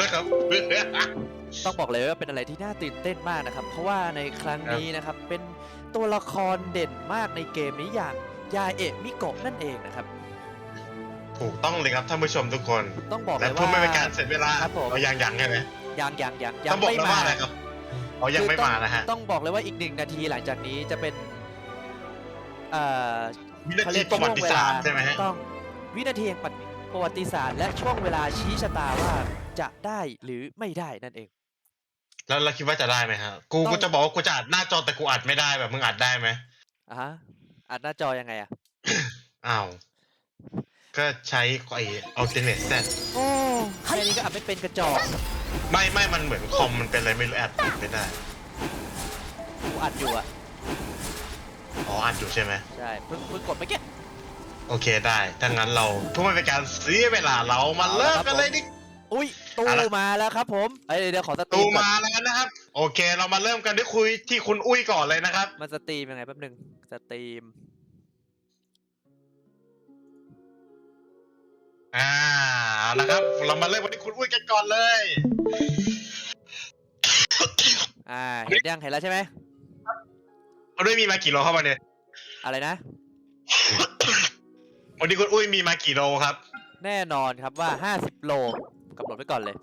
นะครับ ต้องบอกเลยว่าเป็นอะไรที่น่าตื่นเต้นมากนะครับ เพราะว่าในครั้งนี้นะครับ เป็นตัวละครเด่นมากในเกมนี้อย่างยาเอะมิโกะนั่นเองนะครับ ถูกต้องเลยครับท่านผู้ชมทุกคนต้องบอกเลและยเพื่อว่าไม่เป็นการเสียเวลาครับผมเอายังยังใช่ไหมยังยังยังยัต้องงบอกไม่แล้วมาว่าอะไรครับอ๋อยังไม่คือต้มานะฮะต้องบอกเลยว่าอีกหนึ่งนาทีหลังจากนี้จะเป็นเอ่อ วินาเขาทีเรียกประวัติศาสตร์ช่วงเวลใช่ไหมฮะ ต้องวินาทีแห่งประวัติศาสตร์และช่วงเวลาชี้ชะตาว่า จะได้หรือไม่ได้นั่นเอง แล้วเราคิดว่าจะได้ไหมฮะ กูต้องกูจะบอกว่ากูจะอัดหน้าจอแต่กูอัดไม่ได้แบบมึงอัดได้ไหมอะฮะอัดหน้าจอยังไงอะอ้าวก็ใช้ไอ้ alternate set โอ้แค่นี้ก็อัดไม่เป็นกระจอกไม่ไม่มันเหมือนคอมมันเป็นอะไรไม่รู้แอดติดไม่ได้กูอัดอยู่อะอ๋ออัดอยู่ใช่ไหมใช่เพิ่งเพิ่งกดเมื่อกี้โอเคได้ถ้างั้นเราเพื่อไม่เป็นการเสียเวลาเรามาเริ่มกันเลยดิ อุ้ยตู้เอาละมาแล้วครับผมเอ้ยเดี๋ยวขอสตรีตูมก่อนมาแล้วนะครับ โอเค เรามาเริ่มกันด้วยคุยที่คุณอุ้ยก่อนเลยนะครับ มันสตรีมยังไงแป๊บหนึงสตรีม อ่าเอาละครับ เรามาเริ่มกันที่คุณอุ้ยกันก่อนเลย อ่าเห็นยังเห็นแล้วใช่ไหมคุณอุ้ยมีมากี่โลครับวันนี้อะไรนะ วันนี้คุณอุ้ยมีมากี่โลครับ แน่นอนครับว่า 50 โล กำหนดไว้ก่อนเลย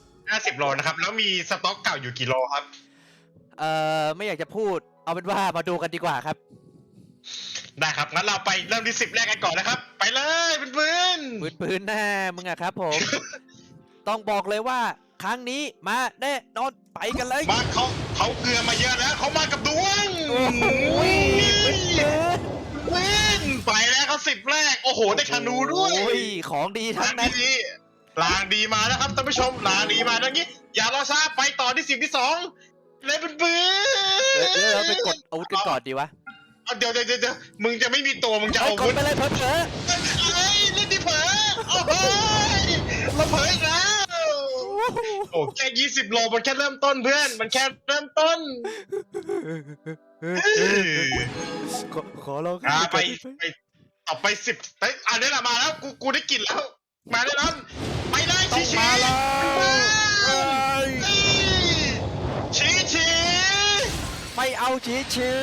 50โลนะครับ แล้วมีสต็อกเก่าอยู่กี่โลครับ เอ่อไม่อยากจะพูด เอาเป็นว่ามาดูกันดีกว่าครับได้ครับ งั้นเราไปเริ่มที่สิบแรกกันก่อนนะครับ ไปเลยเพื่อนปืนปืนแน่มึงอะครับผม ต้องบอกเลยว่าครั้งนี้มาแน่นอนไปกันเลยๆมาเขาเขาเกลือมาเยอะแล้วเขามากับดวงโอ้โหปืนปืนวินไปแล้วเขาสิบแรก โอ้โห ได้ธนูด้วยโอ้ยของดีทั้ลางงนั้นดี ลางดีมาแล้วครับท่านผู้ชมลางดีมาดังนี้ อย่ารอช้าไปต่อที่สิบที่สองเลยเป็นปืนเออเออเราไปกดอาวุธกันก่อนดีวะเอาเดี๋ยวเดี๋ยวเดี๋ยวมึงจะไม่มีตัวมึงจะเฮ้เอายกวุดธไปเลยเพิ่มเผลอเฮ้ยเล่นดิเผลอโอ้โหเราเผลออีกแล้วโอ้แค่ยี่สิบโลมันแค่เริ่มต้นเพื่อน มันแค่เริ่มต้นเฮ้ยขอขอลองอ่าไปไปต่อไปสิบเฮ้ยอันนี้แหละมาแล้วกูกูได้กลิ่นแล้ว มาได้แล้วไปเลยต้อชี้งชี้มาแล้วเฮ้ยชี้ชี้ไม่เอาชี้ชื่อ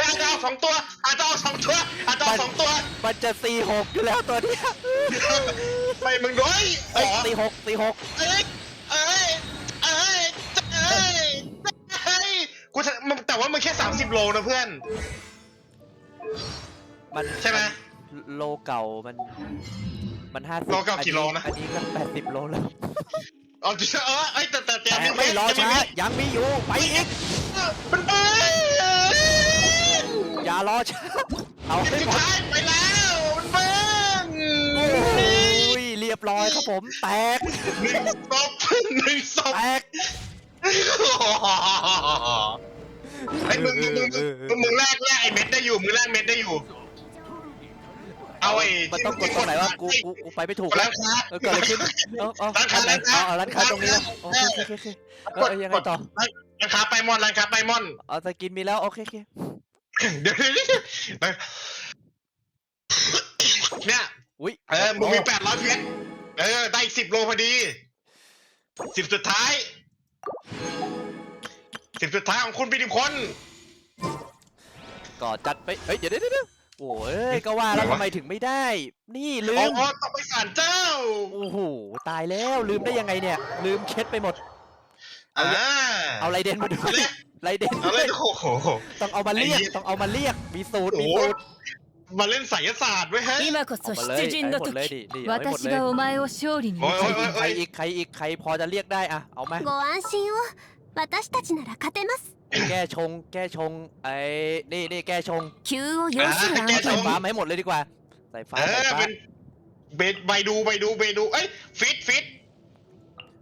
อาจจะเอาสองตัวอาจจะเอาสองตัวอาจจะเอาสองตัวมันจะตีหกอยู่แล้วตัวเนี้ยไปมึงด้วยเฮ้ยตีหกตีหกเอ้ยเอ้ยเอ้ยเอ้ยเอ้ยกูจะมันแต่ว่ามันแค่30โลนะเพื่อน มันใช่ไหมโลเก่ามัน มันห้าสิบโลเก่ากี่โลนะ อันนี้ก็แปดสิบโลแล้วอ๋อจะเออเอ้ยแต่แต่แต่แต่ไม่รอช้ายังมีอยู่ไปอีกมันไปอย่ารอช้าเอาให้สุดหมดท้ายไปแล้วมันเป็นโอ้ยเรียบร้อยครับผม แตกหนึ่งศพหนึ่งศพแตกไอ้มึงมึงมึงมึงมึงแรกแรกไอ้เม็ดได้อยู่มึงแรกเม็ดได้อยู่ เอาไอ้มันต้องกดตรงไหนวะกูกูกูไปไม่ถูกร้าแล้วนค้าเออเกิดอะไรขึ้นเอาเอาร้านค้าเอาร้านค้าเอาร้านค้าตรงนี้แล้วโอเคโอเคโอเคเออยังไงต่อร้านค้าไปมอนร้านค้าไปมอน เอาสกินมีแล้วโอเคโอเคเดี๋ยวเดี๋ยวเดี๋ยวเนี่ย อุ้ยเออ มึงมีแปดร้อยเพชรเออ ได้สิบโลพอดี สิบสุดท้าย สิบสุดท้ายของคุณปีติพลก่อจัดไปเฮ้ยเดี๋ยวเดี๋ยวเดี๋ยว โอ้ยก็ว่าแล้วทำไมถึงไม่ได้ นี่ลื โอ้ ม โหต้องไปศาลเจ้า โอ้โหตายแล้วลืมได้ยังไงเนี่ย ลืมเช็ดไปหมด อ่า เอาไรเดนมาด้วยไรเดน เอาเลยโอ้โห ต้องเอามาเรียก ไอ้เหี้ย ต้องเอามาเรียกมีสูตร โอ้ มี โห สูตร มาเล่นไสยศาสตร์ไว้ยฮะ 今こ เอา เอา そ มาเลย 出 ให้ 陣の หมดเลย 時 ดิดิเอาให้หมด 私 เลย がお前を勝利に โอ้ย 導 โอ้ย く ใครอีกใครอีกใครพอจะเรียกได้อะเอาไหม ご安心を私たちなら勝てます แก้ชง แก้ชงไอ้นี่นี่แก้ชง 急を要する あー あ ใส่ な ฟ้า たに มาให้หมดเลยดีกว่าใส่ฟ้า เอ ใส่ อ ฟ้า เป็นเบดใบดูใบดูใบดู เอ้ย ฟิตฟิต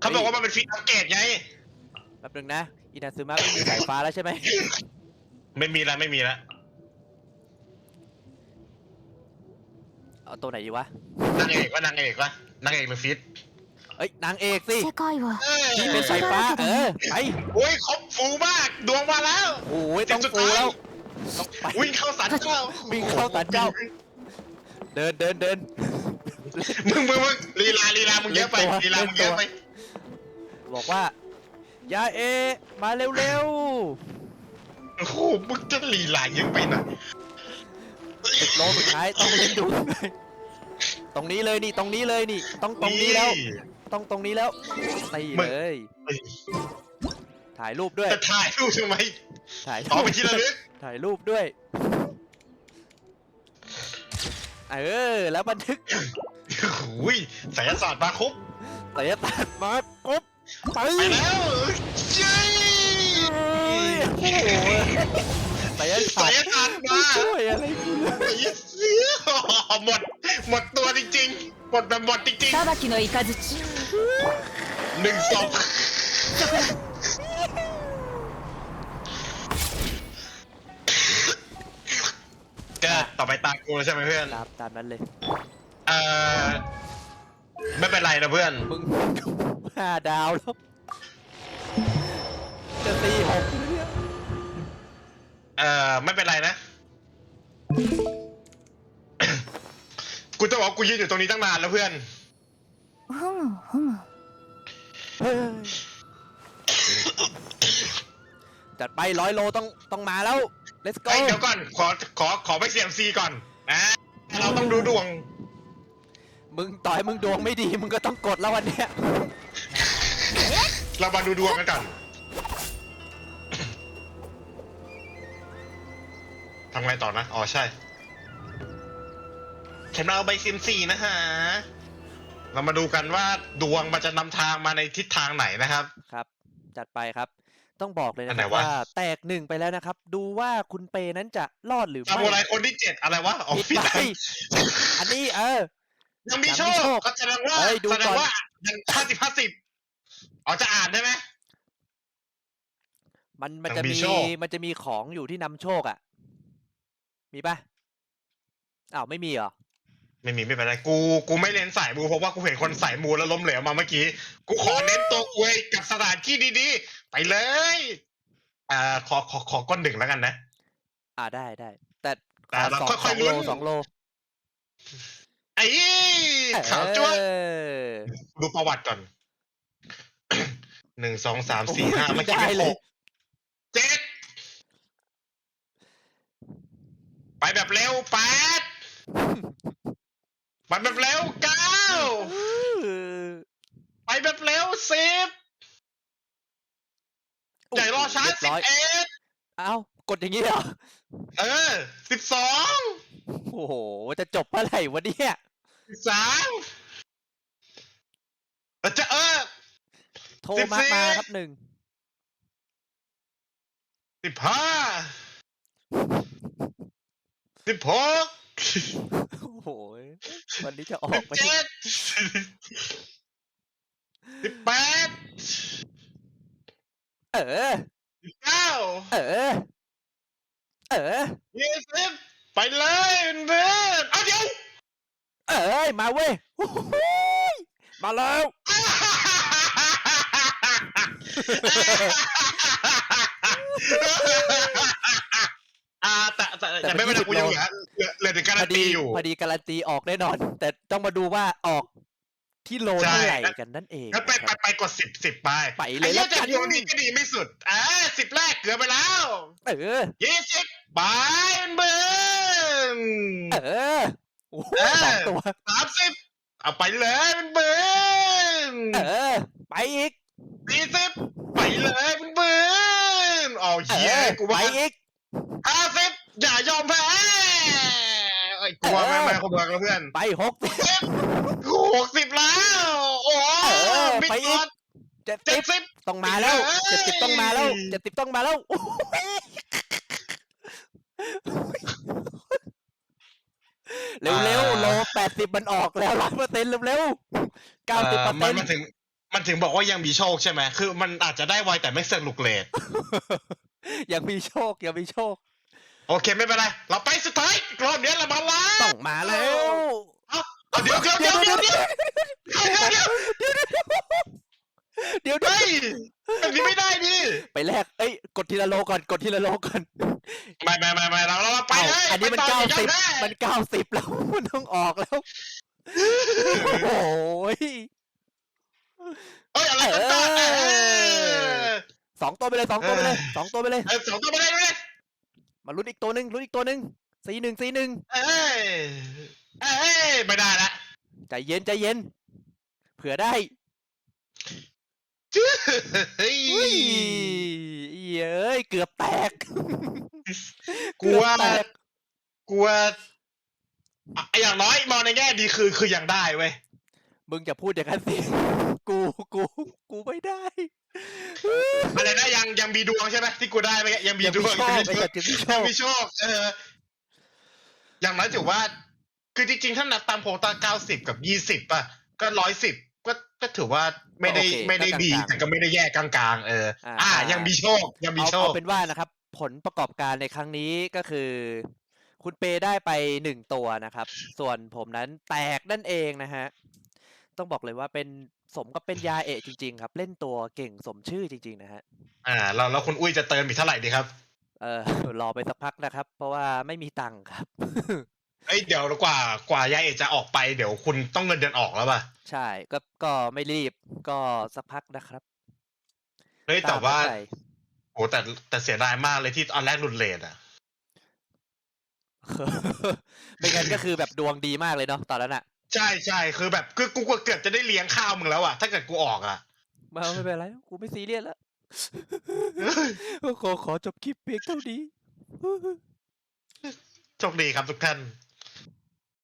เขาบอกว่ามันเป็นฟิตอัปเกรดไง แป๊บนึงนะอินาซึมะไม่มีสายฟ้าแล้วใช่ไหม ไม่มีละไม่มีละ เอาตัวไหนดีวะ นางเอกวะนางเอกวะนางเอกหรือฟิต เ อ้ยนางเอกสิ 世界は เออ ที่เป็นสายฟ้าเออไป โอ้ยครบฟูมาก ดวงมาแล้ว โอ้ยต้องฟูแล้วต้องไป วิ่งเข้าสันเจ้า วิ่งเข้าศาลเจ้า เดินเดินเดิน มึงมึงมึงลีลาลีลามึงเยอะไป เล่นตัว ลีลามึงเยอะไป บอกว่า ยาเอ มาเร็ว โอ้โหมึงจะลีลาเยอะไปหน่อย ๆสิบโลสุดท้ายต้องเล่นดูเลยตรงนี้เลยนี่ ตรงนี้เลยนี่ ต้องตรงนี้แล้ว ต้องตรงนี้แล้วตี มึง เลย เฮ้ย ถ่ายรูปด้วย จะถ่ายรูปทำไม ถ่ายรู ขอ ป ไปนที่ระลึก ถ่ายรูปด้วย เออ แล้วบันทึก โอ้ยสายศาสตร์มาครบ แต่ยตัดมาปุ๊บไป ไปแล้วเย้ โอ้โหแต่ย สายศาสตร์ ไม่ มา ช่วยอะไรกูเลย ไอ้เสียหมด หมดตัวจริงๆ หมดแบบหมดจริง 裁きの雷 ๆ หนึ่งสองก็ต่อไปตามกูแล้วใช่ไหมเพื่อน ตามตามนั้นเลย เอ่อไม่เป็นไรนะเพื่อน มึง ห้าดาวแล้ว จะตีหกแล้วเนี่ยเอ่อไม่เป็นไรนะ กูจะบอกว่ากูยืนอยู่ตรงนี้ตั้งนานแล้วเพื่อน จัดไปร้อยโลต้องต้องมาแล้ว let's go เฮ้ยเดี๋ยวก่อน ขอ ขอ ขอไปเสี่ยมซีก่อนนะเราต้องดูดวง มึงต่อยมึงดวงไม่ดี มึงก็ต้องกดแล้ววันเนี้ยเรามาดูดวงกันก่อนทำไงต่อนะ อ๋อใช่ ฉันเอาใบซิมซีนะฮะ เรามาดูกันว่าดวงมันจะนำทางมาในทิศทางไหนนะครับ ครับ จัดไปครับ ต้องบอกเลยอันะนคไหนรับวะ ว่าแตกหนึ่งไปแล้วนะครับ ดูว่าคุณเปนั้นจะรอดหรือซาไม่มูไรคนที่เจ็ดอะไรวะอ๋อผิดพี่ไปไดอันนี้เออ ยังมีโชยังมีโชคคก็แสดงว่าเฮ้ยดูแสดก่งอนว่ายังห้าสิบห้าสิบอ๋อจะอ่านได้ไหม มันมันยังจะมีมีโชค มันจะมีของอยู่ที่นำโชคอะ มีปะอ้าวไม่มีเหรอ ไม่มีไม่เป็นไรกูกูไม่เน้นสายมูเพราะว่ากูเห็นคนสายมูแล้วล้มเหลวมาเมื่อกี้ กูขอเน้นตัวกูเองกับสถานที่ดีๆ ไปเลยอ่าขอขอขอก้อนหนึ่งแล้วกันนะ อ่าได้ได้ แต่ขแต่อเราสองค่สออยงๆลุ้โลน สองโลไอ้ขาวจ้วงเออดูประวัติก่อน หนึ่งสองสามสี่ห้าโอ้ยเมื่อกี้ได้เป็นเลหยกเจ็ดไปแบบเร็วแปด ไปแบบเร็วเก้าเออไปแบบเร็วสิบใหญ่รอช้าเรียบสิบร้อยเอ็ดเอ้ากดอย่างนี้เหรอ เออสิบสองโอ้โห จะจบเมื่อไหร่วะเนี่ยสิบสามแล้วจะเออโทรสิบมาสี่มาครับหนึ่งสิบห้าสิบหก โอ้โหวันนี้จะออสิกบไปเจ็ดสิบแปดเออสิบเก้าเออ เออยี่สิบไปเลยเพื่อนเอาเดี๋ยวเอ้ยมาเว้ยโอ้โหยมาแล้วอ่าแต่แต่แต่แต่มัไม่นเป็นไร20กูยังโลเหลือ เหลือเหลือถึงการัพอนตีดีอยู่ พอดีการันตีออกแน่นอน แต่ต้องมาดูว่าออกที่โลใช่เท่าไหร่กันนั่นเองงั้นไปนะคไปรับไปกดสิบสิบไปไปเลยไอ้หี้แล้วกันแต่ดวงนี้ก็ดีไม่สุดอ่าสิบแรกเกือบไปแล้วเออยี่สิบไปเบิร์นเออโอ้โหเออสองตัวสามสิบเอาไปเลยเบิร์นเออ ไปอีกสี่สิบไปเลยเบิร์นอ๋อเอเฮียอกูไปว่าอีก ห้าสิบอย่ายอมแพ้ไอ้ย กลัวเออไม่ไม่คนเมืองแล้วเพื่อนไปหกหกสิบแล้ว โอ้เออบิ๊กไปอีกบอสเจ็ดเจ็สิดบสิบต้องมาแล้วเอ้ยเจ็ดสิบต้องมาแล้วเจ็ดสิบต้องมาแล้วโอ้โหเร็วเร็วๆโลแปดสิบมันออกแล้วร้อยเปอร์เซ็นต์เร็วๆเก้าสิบเปอร์มัเซ็นนต์มันถึง มันถึงบอกว่ายังมีโชคใช่ไหม คือมันอาจจะได้ไวแต่ไม่เสนุกเลทยังมีโชคยังมีโชค โอเคไม่เป็นไร เราไปสุดท้ายรอบเนี้ยเรามาล้าต้องมาแล้ว เอาเดี๋ยวเดี๋ยวเดี๋ยวเดี๋ยวเดี๋ยวเดี๋ยวเดี๋ยวเดี๋ยวเดี๋ยวเฮ้ยแบบนี้ไม่ได้ดิไปแลกเอ้ย กดทีละโลก่อน กดทีละโลก่อนไม่ไม่ไม่ไม่เราเราไปเอ้าเลยอันนี้มันไปต่เก้าอย่สิบได้มันเก้าสิบแล้ว มันต้องออกแล้ว โอ้ยเอ้ยอะไรกันต่อเออเออสองตัวไปเลยสองตัวไปเลยเออสองตัวไปเลยเออสองตัวไปเลยไปเลย มาลุ้นอีกตัวหนึ่งลุ้นอีกตัวหนึ่งสีหนึ่งสีหนึ่งเอ้ยเอ้ยไม่ได้ละใจเย็นใจเย็น เผื่อได้เฮ้ยอุ้ยเย้ยเกือบแตกกูว่าเอบแตกกูว่าอะอย่างน้อยมองในแง่ดีคือคือยังได้เว้ยมึงจะพูดอย่างนั้นสิ กู กู กูไม่ได้ อะไรนะยังยังมีดวงใช่ไหมที่กูได้ไปยังมียังดมีวงโชยังคมีไอ้ดวสังตว์ยังมีโชยังคมีโชคเออ อย่างน้อยถือว่า คือจริงๆถ้านับตามโควต้าเก้าสิบกับยี่สิบป่ะ ก็ร้อยสิบก็ก็ถือว่าไม่ได้ก็โอเคไม่ได้ก็กลางๆดีแต่ก็ไม่ได้แย่กลางๆ เออ อ่าอ่าอ่ายัยังมีโชคยังมีเอาโชเอาคเป็นว่านะครับ ผลประกอบการในครั้งนี้ก็คือ คุณเปได้ไปหนึ่งตัวนะครับ ส่วนผมนั้นแตกนั่นเองนะฮะ ต้องบอกเลยว่าเป็น สมกับเป็นยาเอะจริง ๆ ครับ เล่นตัวเก่งสมชื่อจริง ๆ นะฮะ อ่าแล้วแล้วคุณอุ้ยจะเติมอีกเท่าไหร่ดีครับ เออรอไปสักพักนะครับ เพราะว่าไม่มีตังค์ครับ เอ้ยเดี๋ยวกว่ากว่ายายเอกจะออกไปเดี๋ยวคุณต้องเงินเดือนออกแล้วป่ะใช่ก็ก็ไม่รีบก็สักพักนะครับเฮ้ยแต่ว่า ตมเข้ใจโอ้แต่แต่เสียดายมากเลยที่ตอนแรกหลุดเลทอะ ไม่งั้นก็คือแบบดวงดีมากเลยเนาะตอนนั้นอะ ใช่ใช่คือแบบคือกูก็เกือบจะได้เลี้ยงข้าวมึงแล้วอะ ถ้าเกิดกูออกอะมาไม่เป็นไร กูไม่ซีเรียสแล้ว ขอขอจบคลิปเพียงเท่านี้ โชคดีครับทุกท่าน